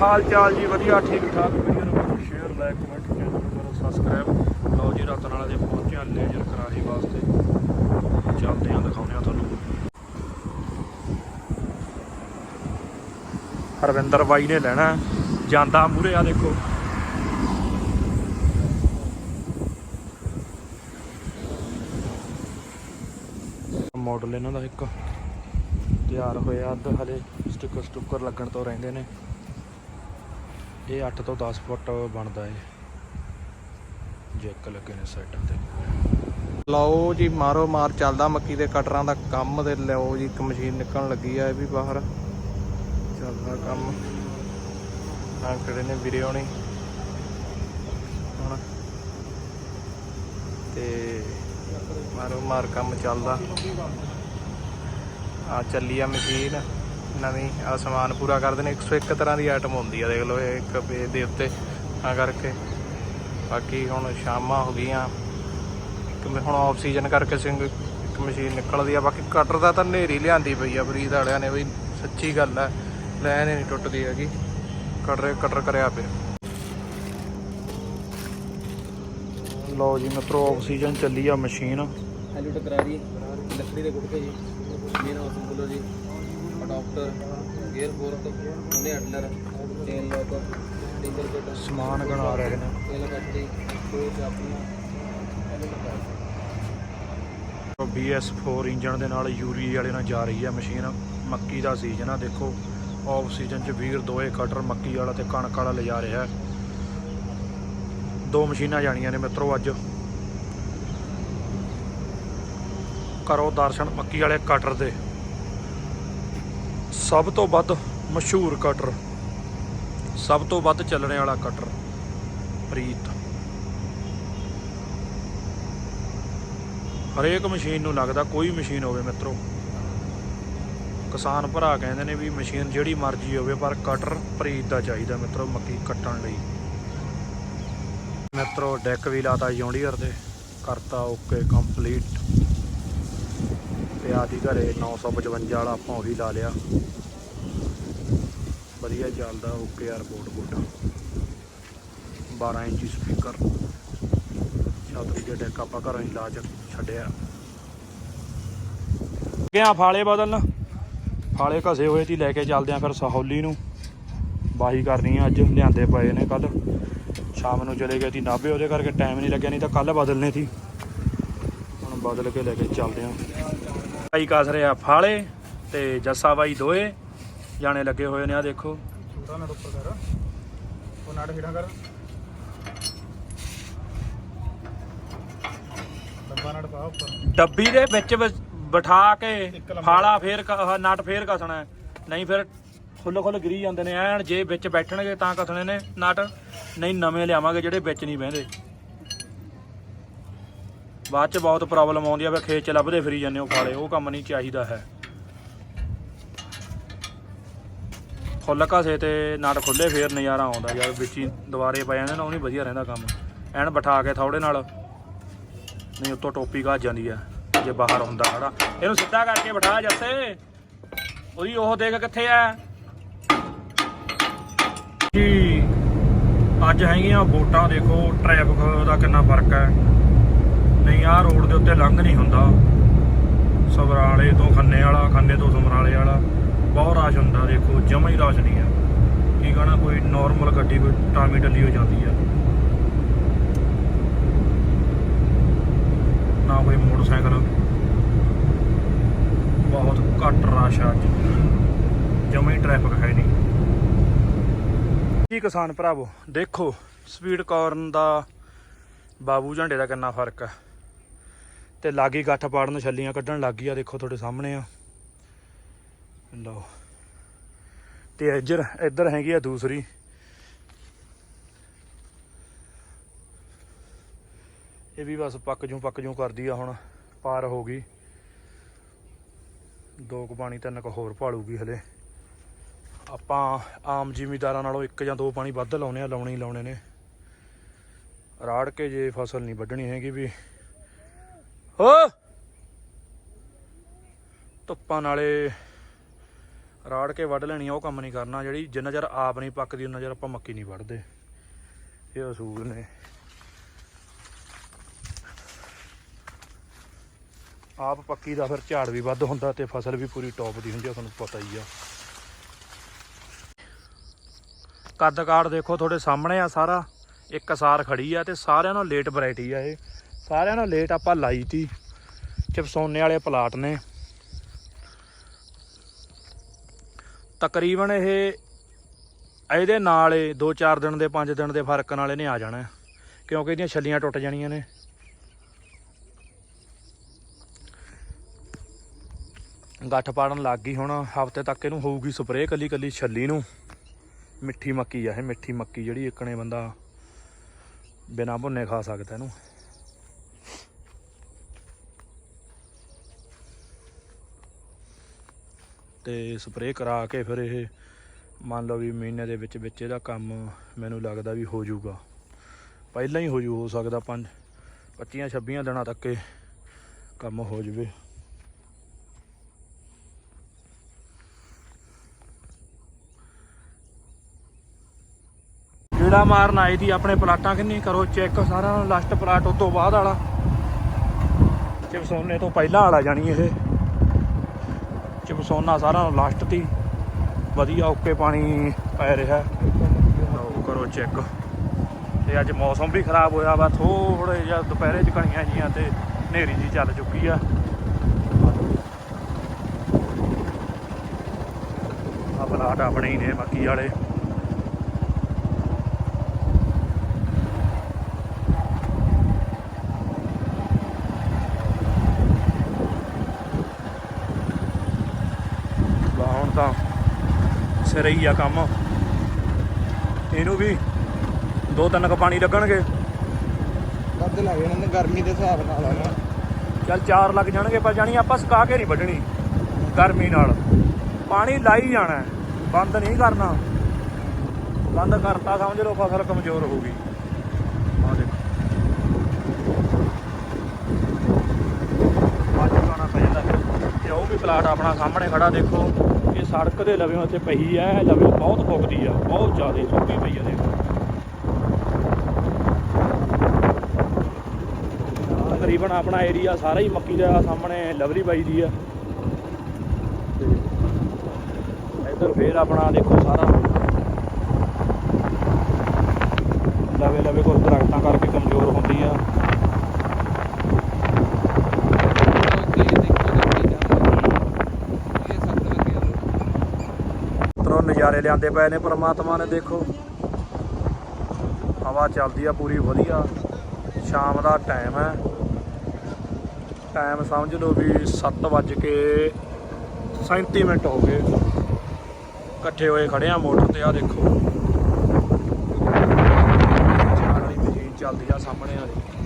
ਹਾਲ ਚਾਲ ਜੀ ਵਧੀਆ ਠੀਕ ਠਾਕ ਵੀਡੀਓ ਨੂੰ ਸ਼ੇਅਰ ਲਾਈਕ ਕਮੈਂਟ ਚੈਨਲ ਨੂੰ ਕਰੋ ਸਬਸਕ੍ਰਾਈਬ ਲਓ ਜੀ, ਰਤਨ ਵਾਲਾ ਦੇ ਪਹੁੰਚਿਆ ਲੇਜ਼ਰ ਕਰਾਰੀ ਵਾਸਤੇ। ਚੱਲਦੇ ਆਂ, ਦਿਖਾਉਂਦੇ ਆ ਤੁਹਾਨੂੰ। ਹਰਵਿੰਦਰ ਬਾਈ ਨੇ ਲੈਣਾ, ਜਾਂਦਾ ਮੂਰੇ ਆ ਦੇਖੋ। ਮਾਡਲ ਇਹਨਾਂ ਦਾ ਇੱਕ ਤਿਆਰ ਹੋਇਆ, ਅੱਧ ਹਲੇ ਸਟicker ਸਟੁੱਕਰ ਲੱਗਣ ਤੋਂ ਰਹਿੰਦੇ ਨੇ। ਇਹ 8 ਤੋਂ 10 ਫੁੱਟ ਬਣਦਾ ਏ। ਜੈਕ ਲੱਗੇ ਨੇ ਸਾਈਡਾਂ ਤੇ। ਲਓ ਜੀ, ਮਾਰੋ ਮਾਰ ਚੱਲਦਾ ਮੱਕੀ ਦੇ ਕਟਰਾਂ ਦਾ ਕੰਮ ਤੇ ਲਿਓ ਜੀ, ਇੱਕ ਮਸ਼ੀਨ ਨਿਕਲਣ ਲੱਗੀ ਆ ਇਹ ਵੀ ਬਾਹਰ। ਚੱਲਦਾ ਕੰਮ। ਆ ਖੜੇ ਨੇ ਵੀਰੇ ਹੋਣੀ? ਹੁਣ। ਤੇ ਮਾਰੋ ਮਾਰ ਕੰਮ ਚੱਲਦਾ। ਆ ਚੱਲੀ ਆ ਮਸ਼ੀਨ। ਨਵੀਂ ਆ ਸਮਾਨ ਪੂਰਾ ਕਰਦੇ ਨੇ 101 ਤਰ੍ਹਾਂ ਦੀ ਆਈਟਮ ਹੁੰਦੀ ਆ, ਦੇਖ ਲਓ ਇਹ ਇੱਕ ਪੇਜ ਦੇ ਉੱਤੇ ਆ ਕਰਕੇ। ਬਾਕੀ ਹੁਣ ਸ਼ਾਮਾਂ ਹੋ ਗਈਆਂ। ਇੱਕ ਹੁਣ ਆਫ ਸੀਜ਼ਨ ਕਰਕੇ ਸਿੰਘ ਇੱਕ ਮਸ਼ੀਨ ਨਿਕਲਦੀ ਆ। ਬਾਕੀ ਕਟਰ ਦਾ ਤਾਂ ਨੇਰੀ ਲਿਆਂਦੀ ਪਈ ਆ ਫਰੀਦ ਵਾਲਿਆਂ ਨੇ ਬਈ, ਸੱਚੀ ਗੱਲ ਆ। ਲੈਣ ਹੀ ਨਹੀਂ ਟੁੱਟਦੀ ਹੈਗੀ। ਕਟਰ ਕਟਰ ਕਰਿਆ ਪਿਆ। ਲਓ ਜੀ ਮਿੱਤਰੋ ਆਫ ਚੱਲੀ ਆ ਮਸ਼ੀਨ ਹੈਲੋ ਟਕਰਾਰੀ ਲੱਕੜੀ ਦੇ ਗੁਟਕੇ ਜੀ। ਮੇਨ ਹਾਊਸ ਬੋਲੋ ਜੀ। ਅਡਾਪਟਰ ਗੇਅਰ ਫੋਰਕ ਉਹਨੇ ਅਡਲਰ ਚੇਨ ਲੋਕ ਟਿੰਗਰ ਕੋਟ ਸਮਾਨ ਗਣਾ ਰਹੇ ਨੇ। ਤੇਲ ਕੱਟੀ ਕੋਈ ਚਾਪੀਆਂ BS4 ਇੰਜਨ ਦੇ ਨਾਲ ਯੂਰੀ ਵਾਲੇ ਨਾਲ ਜਾ ਰਹੀ ਆ ਮਸ਼ੀਨ। ਮੱਕੀ ਦਾ ਸੀਜ਼ਨ ਆ ਦੇਖੋ। ਆਫ ਸੀਜ਼ਨ ਚ ਵੀਰ ਦੋਏ ਕਟਰ ਮੱਕੀ ਵਾਲਾ ਤੇ ਕਣਕ ਵਾਲਾ ਲਿਜਾ ਰਿਹਾ ਹੈ। ਦੋ ਮਸ਼ੀਨਾਂ ਜਾਣੀਆਂ ਨੇ ਮਿੱਤਰੋ ਅੱਜ। ਕਰੋ ਦਰਸ਼ਨ ਮੱਕੀ ਵਾਲੇ ਕਟਰ ਦੇ। ਸਭ ਤੋਂ ਵੱਧ ਮਸ਼ਹੂਰ ਕਟਰ, ਸਭ ਤੋਂ ਵੱਧ ਚੱਲਣ ਵਾਲਾ ਕਟਰ ਪ੍ਰੀਤ। ਹਰੇਕ ਮਸ਼ੀਨ ਨੂੰ ਲੱਗਦਾ ਕੋਈ ਮਸ਼ੀਨ ਹੋਵੇ ਮਿੱਤਰੋ। ਕਿਸਾਨ ਭਰਾ ਕਹਿੰਦੇ ਨੇ ਵੀ ਮਸ਼ੀਨ ਜਿਹੜੀ ਮਰਜ਼ੀ ਹੋਵੇ, ਪਰ ਕਟਰ ਪ੍ਰੀਤ ਦਾ ਚਾਹੀਦਾ ਮਿੱਤਰੋ ਮੱਕੀ ਕੱਟਣ ਲਈ। ਮਿੱਤਰੋ, ਡੈਕ ਵੀ ਲਾਤਾ ਜੌਂਡੀਅਰ ਦੇ, ਕਰਤਾ ਓਕੇ ਕੰਪਲੀਟ। ਤੇ ਆਦੀ ਘਰੇ 955 ਵਾਲਾ ਆਪਾਂ ਉਹੀ ਲਾ ਲਿਆ। ਵਧੀਆ ਚੱਲਦਾ ਓਕੇ ਆ ਰਿਪੋਰਟ ਬੋਟ 12 ਇੰਚੀ ਸਪੀਕਰ ਛਾਤਰੀ ਦੇ ਡੈਕ ਆਪਾਂ ਘਰੋਂ ਹੀ ਲਾ ਚ, ਛੱਡਿਆ। ਗਿਆ ਫਾਲੇ ਬਦਲਣ। ਫਾਲੇ ਘਸੇ ਹੋਏ ਸੀ, ਲੈ ਕੇ ਚੱਲਦੇ ਆਂ ਫਿਰ ਸਹੌਲੀ ਨੂੰ। ਬਾਹੀ ਕਰਨੀ ਆ ਅੱਜ, ਲਿਆਂਦੇ ਪਏ ਨੇ ਕੱਲ ਸ਼ਾਮ ਨੂੰ ਚਲੇ ਗਏ ਤੀ ਨਾਭੇ, ਉਹਦੇ ਕਰਕੇ ਟਾਈਮ ਨਹੀਂ ਲੱਗਿਆ, ਨਹੀਂ ਤਾਂ ਕੱਲ ਬਦਲਨੇ ਸੀ। ਹੁਣ ਬਦਲ ਕੇ ਲੈ ਕੇ ਚੱਲਦੇ ਆਂ। ਬਾਈ ਕਸ ਰਿਹਾ ਫਾਲੇ ਤੇ ਜੱਸਾ ਬਾਈ ਦੋਏ। ਜਾਣੇ ਲੱਗੇ ਹੋਏ ਨੇ ਆ ਦੇਖੋ। ਛੋਟਾ ਨਟ ਉੱਪਰ ਕਰ। ਉਹ ਨਟ ਹੀੜਾ ਕਰ। ਲੰਬਾ ਨਟ ਪਾ ਉੱਪਰ। ਡੱਬੀ ਦੇ ਵਿੱਚ ਬਿਠਾ ਕੇ ਫਾਲਾ ਫੇਰ ਨਟ ਫੇਰ ਕਸਣਾ। ਨਹੀਂ ਫਿਰ ਖੁੱਲ ਖੁੱਲ ਗਿਰੀ ਜਾਂਦੇ ਨੇ। ਐਨ ਜੇ ਵਿੱਚ ਬੈਠਣਗੇ ਤਾਂ ਕਸਣੇ ਨੇ ਨਟ। ਨਹੀਂ ਨਵੇਂ ਲਿਆਵਾਂਗੇ ਜਿਹੜੇ ਵਿੱਚ ਨਹੀਂ ਬਹਿੰਦੇ। ਬਾਅਦ ਚ ਬਹੁਤ ਪ੍ਰੋਬਲਮ ਆਉਂਦੀ ਆ, ਵੀ ਖੇਤ ਚ ਲੱਭਦੇ ਫਿਰੀ ਜਾਂਦੇ ਹੋ ਫਾਲੇ ਉਹ ਕੰਮ ਨਹੀਂ ਚਾਹੀਦਾ ਹੈ। ਫੁੱਲ ਘਸੇ ਤੇ ਨਟ ਖੁੱਲੇ ਫੇਰ ਨਜ਼ਾਰਾ ਆਉਂਦਾ ਯਾਰ, ਵਿੱਚ ਹੀ ਦੁਬਾਰੇ ਪੈ ਜਾਂਦੇ ਨਾ, ਉਹ ਨਹੀਂ ਵਧੀਆ ਰਹਿੰਦਾ ਕੰਮ। ਐਨ ਬਿਠਾ ਕੇ ਥੋੜੇ ਨਾਲ, ਨਹੀਂ ਉੱਤੋਂ ਟੋਪੀ ਘਾ ਜਾਂਦੀ ਆ, ਜੇ ਬਾਹਰ ਹੁੰਦਾ ਖੜਾ। ਇਹਨੂੰ ਸਿੱਧਾ ਕਰਕੇ ਬਿਠਾ ਜੱਸੇ। ਉਹਦੀ ਉਹ ਦੇਖ ਕਿੱਥੇ ਆ। ਜੀ, ਅੱਜ ਹੈਗੀਆਂ ਵੋਟਾਂ ਦੇਖੋ ਟ੍ਰੈਫਿਕ ਦਾ ਕਿੰਨਾ ਫ਼ਰਕ ਹੈ। ਨਹੀਂ, ਆਹ ਰੋਡ ਦੇ ਉੱਤੇ ਲੰਘ ਨਹੀਂ ਹੁੰਦਾ। ਸਮਰਾਲੇ ਤੋਂ ਖੰਨੇ ਵਾਲਾ, ਖੰਨੇ ਤੋਂ ਸਮਰਾਲੇ ਵਾਲਾ, ਬਹੁਤ ਰਸ਼ ਹੁੰਦਾ, ਦੇਖੋ, ਜਮਾ ਹੀ ਰਸ਼ ਨਹੀਂ ਆ। ਕੀ ਕਹਣਾ, ਕੋਈ ਨਾਰਮਲ ਗੱਡੀ, ਕੋਈ ਟਾਮੀ ਟੱਲੀ ਹੋ ਜਾਂਦੀ ਆ। ਨਾ ਕੋਈ ਮੋਟਰਸਾਈਕਲ। ਬਹੁਤ ਘੱਟ ਰਸ਼ ਆ ਅੱਜ। ਜਮਾ ਹੀ ਟ੍ਰੈਫਿਕ ਹੈ ਨਹੀਂ। ਜੀ ਕਿਸਾਨ ਭਰਾਵੋ, ਦੇਖੋ ਸਪੀਡ ਕਾਰਨ ਦਾ ਬਾਬੂ ਝੰਡੇ ਦਾ ਕਿੰਨਾ ਫ਼ਰਕ ਹੈ ਤੇ ਲਾਗੀ ਗੱਠ ਪਾੜਨ ਛੱਲੀਆਂ ਕੱਢਣ ਲੱਗ ਗਈ ਆ, ਦੇਖੋ ਤੁਹਾਡੇ ਸਾਹਮਣੇ ਆ। ਲਓ। ਤੇ ਇੱਧਰ ਇੱਧਰ ਹੈਗੀ ਆ ਦੂਸਰੀ। ਇਹ ਵੀ ਬਸ ਪੱਕ ਜੂ ਪੱਕ ਜੂ ਕਰਦੀ ਆ ਹੁਣ, ਪਾਰ ਹੋ ਗਈ। ਦੋ ਕੁ ਪਾਣੀ, ਤਿੰਨ ਕੁ ਹੋਰ ਭਾਲੂਗੀ ਹਲੇ। ਆਪਾਂ ਆਮ ਜ਼ਿਮੀਦਾਰਾਂ ਨਾਲੋਂ ਇੱਕ ਜਾਂ ਦੋ ਪਾਣੀ ਵੱਧ ਲਾਉਣੇ ਆ, ਲਾਉਣੇ ਹੀ ਲਾਉਣੇ ਨੇ। ਰਾੜ ਕੇ ਜੇ ਫਸਲ ਨਹੀਂ ਵੱਢਣੀ ਹੈਗੀ ਵੀ। ਹੋ ਧੁੱਪਾਂ ਨਾਲੇ ਰਾੜ ਕੇ ਵੱਢ ਲੈਣੀ ਉਹ ਕੰਮ ਨਹੀਂ ਕਰਨਾ। ਜਿਹੜੀ ਜਿੰਨਾ ਚਿਰ ਆਪ ਨਹੀਂ ਪੱਕਦੀ ਉਹਨਾਂ ਚਿਰ ਆਪਾਂ ਮੱਕੀ ਨਹੀਂ ਵੱਢਦੇ। ਇਹ ਅਸੂਲ ਨੇ। ਆਪ ਪੱਕੀ ਦਾ ਫਿਰ ਝਾੜ ਵੀ ਵੱਧ ਹੁੰਦਾ ਤੇ ਫਸਲ ਵੀ ਪੂਰੀ ਟੌਪ ਦੀ ਹੁੰਦੀ ਆ, ਤੁਹਾਨੂੰ ਪਤਾ ਹੀ ਆ। ਕੱਦ ਕਾੜ ਦੇਖੋ ਤੁਹਾਡੇ ਸਾਹਮਣੇ ਆ ਸਾਰਾ। ਇੱਕ ਸਾਰ ਖੜੀ ਆ ਤੇ ਸਾਰਿਆਂ ਨਾਲੋਂ ਲੇਟ ਵੈਰਾਈਟੀ ਆ ਇਹ। ਸਾਰਿਆਂ ਨਾਲੋਂ ਲੇਟ ਆਪਾਂ ਲਾਈ ਤੀ। ਚਿਪਸੋਨੇ ਵਾਲੇ ਪਲਾਟ ਨੇ। ਤਕਰੀਬਨ ਇਹ ਇਹਦੇ ਨਾਲ ਇਹ 2-4 ਦਿਨ ਦੇ 5 ਦਿਨ ਦੇ ਫ਼ਰਕ ਨਾਲ ਇਹਨੇ ਆ ਜਾਣਾ। ਕਿਉਂਕਿ ਇਹਦੀਆਂ ਛੱਲੀਆਂ ਟੁੱਟ ਜਾਣੀਆਂ ਨੇ। ਗੱਠ ਪਾੜਨ ਲੱਗ ਗਈ ਹੁਣ। ਹਫ਼ਤੇ ਤੱਕ ਇਹਨੂੰ ਹੋਊਗੀ ਸਪਰੇਅ ਕੱਲੀ ਕੱਲੀ ਛੱਲੀ ਨੂੰ। ਮਿੱਠੀ ਮੱਕੀ ਆ ਇਹ, ਮਿੱਠੀ ਮੱਕੀ ਜਿਹੜੀ ਇੱਕਣੇ ਬੰਦਾ ਬਿਨਾ ਭੁੰਨੇ ਖਾ ਸਕਦਾ ਇਹਨੂੰ। ਤੇ ਸਪਰੇਅ ਕਰਾ ਕੇ ਫਿਰ ਇਹ ਮੰਨ ਲਓ ਵੀ ਮਹੀਨੇ ਦੇ ਵਿੱਚ ਵਿੱਚ ਇਹਦਾ ਕੰਮ ਮੈਨੂੰ ਲੱਗਦਾ ਵੀ ਹੋ ਜਾਊਗਾ। ਪਹਿਲਾਂ ਹੀ ਹੋ ਜੂ, ਹੋ ਸਕਦਾ 5 25 26 ਦਿਨਾਂ ਤੱਕ ਇਹ ਕੰਮ ਹੋ ਜਵੇ। ਜਿਹੜਾ ਮਾਰਨ ਆਈ ਦੀ ਆਪਣੇ ਪਲਾਟਾਂ ਕਿੰਨੀ ਕਰੋ, ਚੈੱਕ ਸਾਰਾ ਲਾਸਟ ਪਲਾਟ ਉਸ ਤੋਂ ਬਾਅਦ ਵਾਲਾ। ਚਿਪਸੋਨੇ ਤੋਂ ਪਹਿਲਾਂ ਵਾਲਾ ਜਾਣੀ ਇਹ। ਚਿਪਸੋਨਾ ਸਾਰਾ ਲਾਸਟ ਤੀ। ਵਧੀਆ ਓਕੇ ਪਾਣੀ ਪੈ ਰਿਹਾ। ਲਓ, ਕਰੋ ਚੈੱਕ ਤੇ ਅੱਜ ਮੌਸਮ ਵੀ ਖਰਾਬ ਹੋਇਆ ਵਾ ਥੋੜੇ ਜਿਹਾ ਦੁਪਹਿਰੇ ਚ ਕਣੀਆਂ ਜੀਆਂ ਤੇ ਹਨੇਰੀ ਜੀ ਚੱਲ ਚੁੱਕੀ ਆ। ਆ ਪਲਾਟ ਆਪਣੇ ਹੀ ਨੇ ਬਾਕੀ ਵਾਲੇ ਬਾ ਹੁਣ ਤਾਂ ਸਿਰੇ ਹੀ ਆ ਕੰਮ। ਇਹਨੂੰ ਵੀ ਦੋ ਤਿੰਨ ਕ ਪਾਣੀ ਲੱਗਣਗੇ। ਵੱਧ ਲੱਗ ਜਾਣਾ ਗਰਮੀ ਦੇ ਹਿਸਾਬ ਨਾਲ ਆ ਨਾ। ਚੱਲ ਚਾਰ ਲੱਗ ਜਾਣਗੇ ਪਰ ਜਾਣੀ ਆਪਾਂ ਸੁਕਾ ਕੇ ਨਹੀਂ ਵੱਢਣੀ ਗਰਮੀ ਨਾਲ। ਪਾਣੀ ਲਾਈ ਜਾਣਾ ਹੈ, ਬੰਦ ਨਹੀਂ ਕਰਨਾ। ਬੰਦ ਕਰਤਾ ਸਮਝ ਲਓ ਫਸਲ ਕਮਜ਼ੋਰ ਹੋਊਗੀ ਆ ਦੇਖੋ। ਪੈ ਜਾਂਦਾ। ਤੇ ਉਹ ਵੀ ਪਲਾਟ ਆਪਣਾ ਸਾਹਮਣੇ ਖੜਾ ਦੇਖੋ। ਇਹ ਸੜਕ ਦੇ ਲਵੇ ਉੱਥੇ ਪਈ ਐ ਲਵੇ ਬਹੁਤ ਫੁੱਕਦੀ ਆ, ਬਹੁਤ ਜ਼ਿਆਦਾ ਸੁੱਕੀ ਪਈ ਆ ਦੇਖੋ। ਤਕਰੀਬਨ ਆਪਣਾ ਏਰੀਆ ਸਾਰਾ ਹੀ ਮੱਕੀ ਦਾ ਸਾਹਮਣੇ ਲਵਰੀ ਬਾਈ ਦੀ ਆ। ਇੱਧਰ ਫੇਰ ਆਪਣਾ ਦੇਖੋ ਸਾਰਾ। ਲਵੇ ਲਵੇ ਕੋਈ ਦਰਖਤਾਂ ਕਰਕੇ ਕਮਜ਼ੋਰ ਹੁੰਦੀ ਆ ਅੱਗੇ ਦੇਖੋ ਦੇਖੀ ਜਾਂਦੇ ਇਹ ਸੱਤ ਲੱਗੇ ਤਰੋਂ ਨਜ਼ਾਰੇ ਲਿਆਂਦੇ ਪਏ ਨੇ, ਪਰਮਾਤਮਾ ਨੇ ਦੇਖੋ। ਹਵਾ ਚੱਲਦੀ ਆ ਪੂਰੀ, ਵਧੀਆ। ਸ਼ਾਮ ਦਾ ਟਾਈਮ ਹੈ। ਟਾਈਮ ਸਮਝ ਲਓ ਵੀ 7 ਵੱਜ ਕੇ 37 ਮਿੰਟ ਹੋ ਗਏ। ਇਕੱਠੇ ਹੋਏ ਖੜੇ ਆ ਮੋਟਰ ਤੇ ਆ ਦੇਖੋ। ਚਾਰ ਵਾਲੀ ਮਸ਼ੀਨ ਚੱਲਦੀ ਆ ਸਾਹਮਣੇ ਆ ਦੇਖੋ